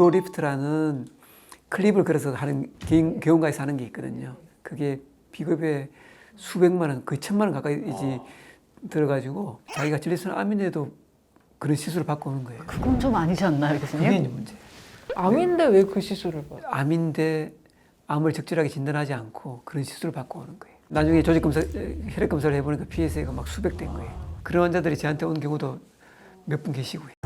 유로리프트라는 클립을 걸어서 하는 개인 교원가에서 하는 게 있거든요. 그게 비급에 수백만 원, 거의 천만 원 가까이지 들어가지고 자기가 질리슨 암인데도 그런 시술을 받고 오는 거예요. 그건 좀 아니지 않나요, 그게 교수님? 이제 문제. 암인데 왜 그 시술을 받아? 암인데 암을 적절하게 진단하지 않고 그런 시술을 받고 오는 거예요. 나중에 조직 검사, 혈액 검사를 해보니까 PSA가 막 수백 된 거예요. 그런 환자들이 저한테 온 경우도 몇 분 계시고요.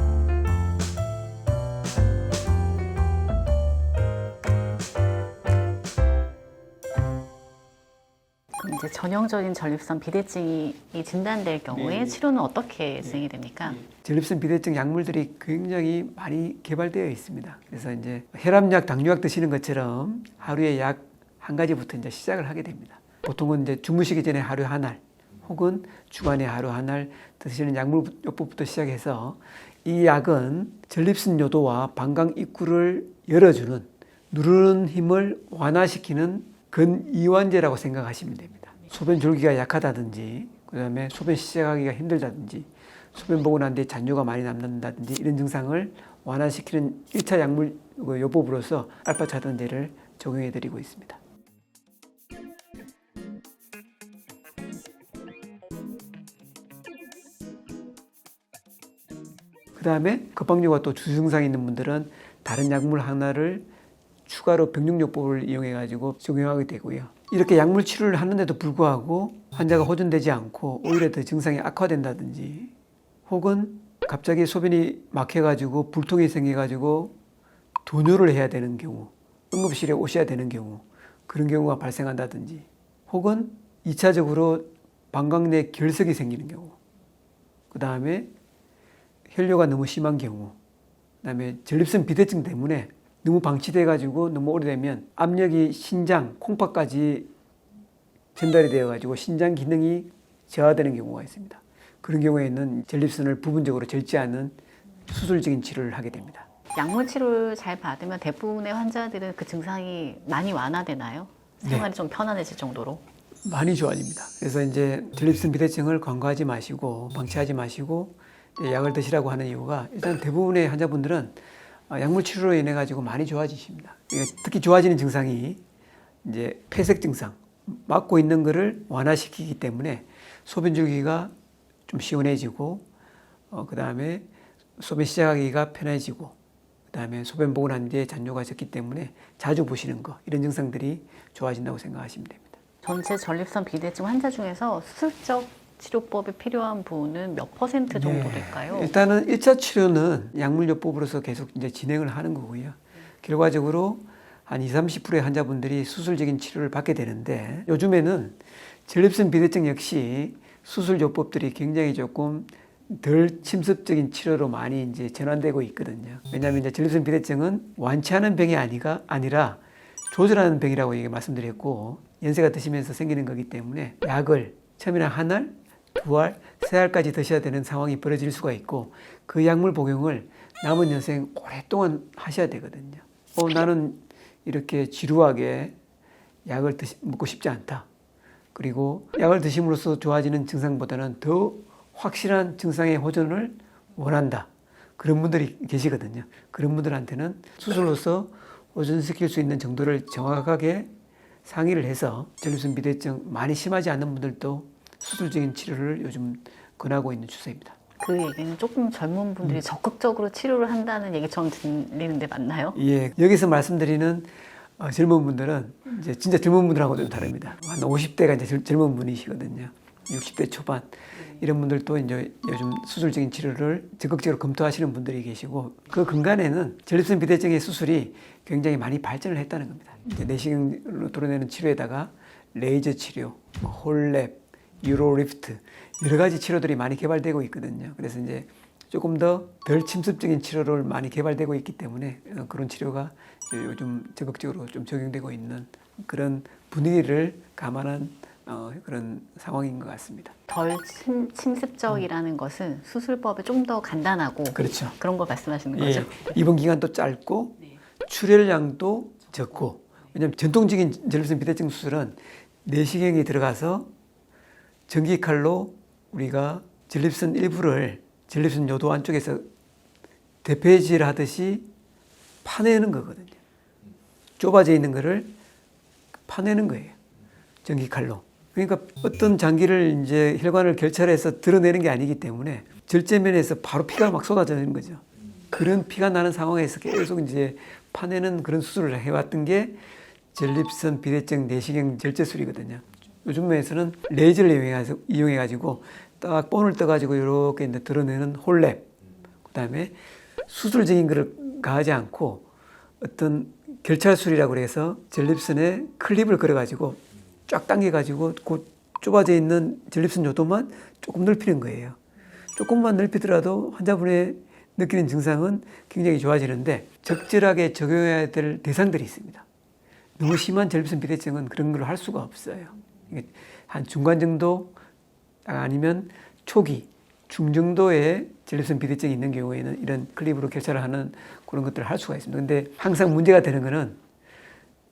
그럼 이제 전형적인 전립선 비대증이 진단될 경우에 네. 치료는 어떻게 진행이 됩니까? 전립선 비대증 약물들이 굉장히 많이 개발되어 있습니다. 그래서 이제 혈압약, 당뇨약 드시는 것처럼 하루에 약 한 가지부터 이제 시작을 하게 됩니다. 보통은 이제 주무시기 전에 하루 한 알, 혹은 주간에 하루 한 알 드시는 약물요법부터 시작해서 이 약은 전립선 요도와 방광 입구를 열어주는 누르는 힘을 완화시키는 근이완제라고 생각하시면 됩니다. 소변 줄기가 약하다든지, 그 다음에 소변 시작하기가 힘들다든지, 소변 보고 난 뒤에 잔뇨가 많이 남는다든지 이런 증상을 완화시키는 1차 약물 그 요법으로서 알파 차단제를 적용해 드리고 있습니다. 그 다음에 급박류가 또 주증상이 있는 분들은 다른 약물 하나를 추가로 병력요법을 이용해 가지고 적용하게 되고요. 이렇게 약물 치료를 하는데도 불구하고 환자가 호전되지 않고 오히려 더 증상이 악화된다든지 혹은 갑자기 소변이 막혀가지고 불통이 생겨가지고 도뇨를 해야 되는 경우 응급실에 오셔야 되는 경우 그런 경우가 발생한다든지 혹은 2차적으로 방광 내 결석이 생기는 경우 그 다음에 혈뇨가 너무 심한 경우 그 다음에 전립선 비대증 때문에 너무 방치돼 가지고 너무 오래되면 압력이 신장 콩팥까지 전달이 되어 가지고 신장 기능이 저하되는 경우가 있습니다. 그런 경우에는 전립선을 부분적으로 절제하는 수술적인 치료를 하게 됩니다. 약물 치료를 잘 받으면 대부분의 환자들은 그 증상이 많이 완화되나요? 생활이 좀 편안해질 정도로? 많이 좋아집니다. 그래서 이제 전립선 비대증을 간과하지 마시고 방치하지 마시고 약을 드시라고 하는 이유가 일단 대부분의 환자분들은 어, 약물 치료로 인해 가지고 많이 좋아지십니다. 특히 좋아지는 증상이 이제 폐색 증상, 막고 있는 것을 완화시키기 때문에 소변 줄기가 좀 시원해지고 어, 그 다음에 소변 시작하기가 편해지고 그 다음에 소변 보고 난 뒤에 잔뇨가 적기 때문에 자주 보시는 거 이런 증상들이 좋아진다고 생각하시면 됩니다. 전체 전립선 비대증 환자 중에서 수술적 치료법이 필요한 분은 몇 퍼센트 정도 네. 될까요? 일단은 1차 치료는 약물요법으로서 계속 이제 진행을 하는 거고요. 결과적으로 한 20, 30%의 환자분들이 수술적인 치료를 받게 되는데 요즘에는 전립선 비대증 역시 수술 요법들이 굉장히 조금 덜 침습적인 치료로 많이 이제 전환되고 있거든요. 왜냐하면 이제 전립선 비대증은 완치하는 병이 아니가 아니라 조절하는 병이라고 얘기 말씀드렸고 연세가 드시면서 생기는 거기 때문에 약을 처음에는 한 알, 두 알, 세 알까지 드셔야 되는 상황이 벌어질 수가 있고 그 약물 복용을 남은 여생 오랫동안 하셔야 되거든요. 어, 나는 이렇게 지루하게 약을 드시, 먹고 싶지 않다. 그리고 약을 드심으로써 좋아지는 증상보다는 더 확실한 증상의 호전을 원한다. 그런 분들이 계시거든요. 그런 분들한테는 수술로서 호전시킬 수 있는 정도를 정확하게 상의를 해서 전립선 비대증 많이 심하지 않은 분들도 수술적인 치료를 요즘 권하고 있는 추세입니다. 그 얘기는 조금 젊은 분들이 적극적으로 치료를 한다는 얘기처럼 들리는데 맞나요? 예, 여기서 말씀드리는 어, 젊은 분들은 이제 진짜 젊은 분들하고 좀 다릅니다. 한 50대가 이제 젊- 젊은 분이시거든요. 60대 초반 이런 분들도 이제 요즘 수술적인 치료를 적극적으로 검토하시는 분들이 계시고 그 근간에는 전립선 비대증의 수술이 굉장히 많이 발전을 했다는 겁니다. 이제 내시경으로 도려내는 치료에다가 레이저 치료, 뭐 홀랩, 유로리프트 여러 가지 치료들이 많이 개발되고 있거든요. 그래서 이제 조금 더 덜 침습적인 치료를 많이 개발되고 있기 때문에 어, 그런 치료가 요즘 적극적으로 좀 적용되고 있는 그런 분위기를 감안한 어, 그런 상황인 것 같습니다. 덜 침, 침습적이라는 것은 수술법이 좀 더 간단하고 그렇죠. 그런 걸 말씀하시는 거죠? 예, 입원 기간도 짧고 출혈량도 적고 왜냐하면 전통적인 전립선 비대증 수술은 내시경이 들어가서 전기칼로 우리가 전립선 일부를 전립선 요도 안쪽에서 대폐질 하듯이 파내는 거거든요. 좁아져 있는 거를 파내는 거예요. 전기 칼로. 그러니까 어떤 장기를 이제 혈관을 결찰해서 드러내는 게 아니기 때문에 절제면에서 바로 피가 막 쏟아지는 거죠. 그런 피가 나는 상황에서 계속 이제 파내는 그런 수술을 해왔던 게 전립선 비대증 내시경 절제술이거든요. 요즘에서는 레이저를 이용해서 이용해가지고 딱 본을 떠가지고 이렇게 이제 드러내는 홀랩, 그 다음에 수술적인 것을 가하지 않고 어떤 결찰술이라고 그래서 전립선에 클립을 걸어가지고 쫙 당겨가지고 그 좁아져 있는 전립선 요도만 조금 넓히는 거예요. 조금만 넓히더라도 환자분의 느끼는 증상은 굉장히 좋아지는데 적절하게 적용해야 될 대상들이 있습니다. 너무 심한 전립선 비대증은 그런 걸 할 수가 없어요. 한 중간 정도 아니면 초기, 중정도의 전립선 비대증이 있는 경우에는 이런 클립으로 결찰을 하는 그런 것들을 할 수가 있습니다. 근데 항상 문제가 되는 거는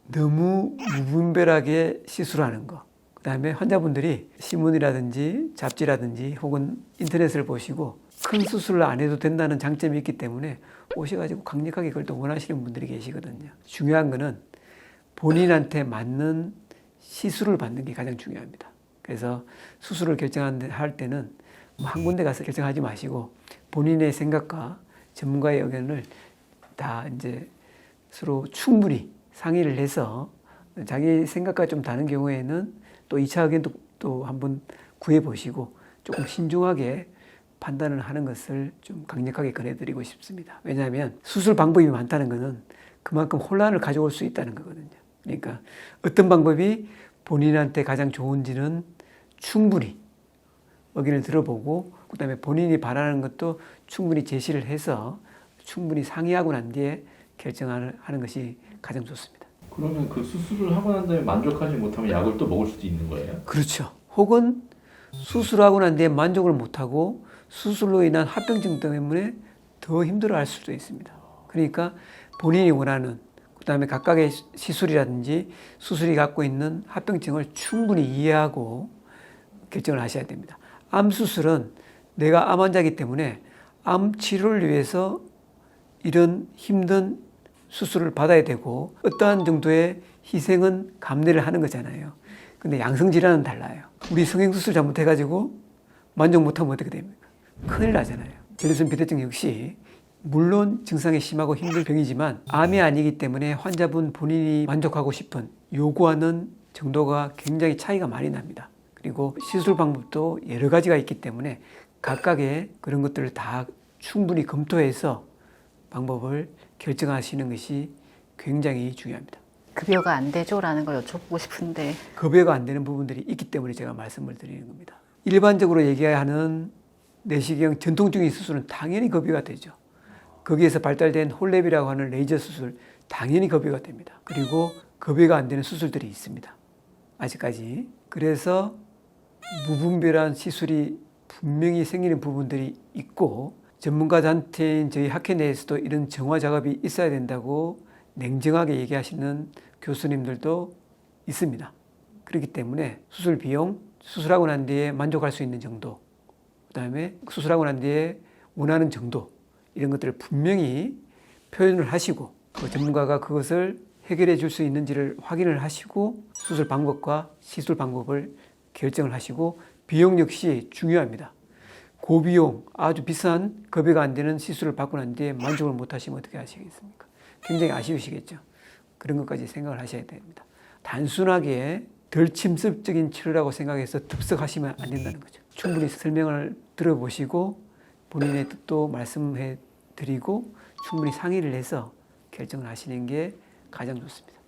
너무 무분별하게 시술하는 거. 그 다음에 환자분들이 신문이라든지 잡지라든지 혹은 인터넷을 보시고 큰 수술을 안 해도 된다는 장점이 있기 때문에 오셔가지고 강력하게 그걸 또 원하시는 분들이 계시거든요. 중요한 거는 본인한테 맞는 시술을 받는 게 가장 중요합니다. 그래서 수술을 결정할 때는 뭐한 군데 가서 결정하지 마시고 본인의 생각과 전문가의 의견을 다 이제 서로 충분히 상의를 해서 자기 생각과 좀 다른 경우에는 또 2차 의견도 또 한번 구해 보시고 조금 신중하게 판단을 하는 것을 좀 강력하게 권해드리고 싶습니다. 왜냐하면 수술 방법이 많다는 것은 그만큼 혼란을 가져올 수 있다는 거거든요. 그러니까 어떤 방법이 본인한테 가장 좋은지는 충분히 의견을 들어보고 그다음에 본인이 바라는 것도 충분히 제시를 해서 충분히 상의하고 난 뒤에 결정하는 하는 것이 가장 좋습니다. 그러면 그 수술을 하고 난 다음에 만족하지 못하면 약을 또 먹을 수도 있는 거예요? 그렇죠. 혹은 수술하고 난 뒤에 만족을 못하고 수술로 인한 합병증 때문에 더 힘들어할 수도 있습니다. 그러니까 본인이 원하는 그 다음에 각각의 시술이라든지 수술이 갖고 있는 합병증을 충분히 이해하고 결정을 하셔야 됩니다. 암 수술은 내가 암 환자이기 때문에 암 치료를 위해서 이런 힘든 수술을 받아야 되고 어떠한 정도의 희생은 감내를 하는 거잖아요. 근데 양성 질환은 달라요. 우리 성형 수술 잘못해가지고 만족 못하면 어떻게 됩니까? 큰일 나잖아요. 전립선 비대증 역시 물론 증상이 심하고 힘든 병이지만 암이 아니기 때문에 환자분 본인이 만족하고 싶은 요구하는 정도가 굉장히 차이가 많이 납니다. 그리고 시술 방법도 여러 가지가 있기 때문에 각각의 그런 것들을 다 충분히 검토해서 방법을 결정하시는 것이 굉장히 중요합니다. 급여가 안 되죠라는 걸 여쭤보고 싶은데 급여가 안 되는 부분들이 있기 때문에 제가 말씀을 드리는 겁니다. 일반적으로 얘기하는 내시경 전통적인 수술은 당연히 급여가 되죠. 거기에서 발달된 홀랩이라고 하는 레이저 수술 당연히 급여가 됩니다. 그리고 급여가 안 되는 수술들이 있습니다. 아직까지. 그래서 무분별한 시술이 분명히 생기는 부분들이 있고 전문가 단체인 저희 학회 내에서도 이런 정화 작업이 있어야 된다고 냉정하게 얘기하시는 교수님들도 있습니다. 그렇기 때문에 수술 비용, 수술하고 난 뒤에 만족할 수 있는 정도, 그 다음에 수술하고 난 뒤에 원하는 정도, 이런 것들을 분명히 표현을 하시고 그 전문가가 그것을 해결해 줄 수 있는지를 확인을 하시고 수술 방법과 시술 방법을 결정을 하시고 비용 역시 중요합니다. 고비용 아주 비싼 급여가 안 되는 시술을 받고 난 뒤에 만족을 못 하시면 어떻게 하시겠습니까? 굉장히 아쉬우시겠죠. 그런 것까지 생각을 하셔야 됩니다. 단순하게 덜 침습적인 치료라고 생각해서 듭석하시면 안 된다는 거죠. 충분히 설명을 들어보시고 본인의 뜻도 말씀해 드리고 충분히 상의를 해서 결정을 하시는 게 가장 좋습니다.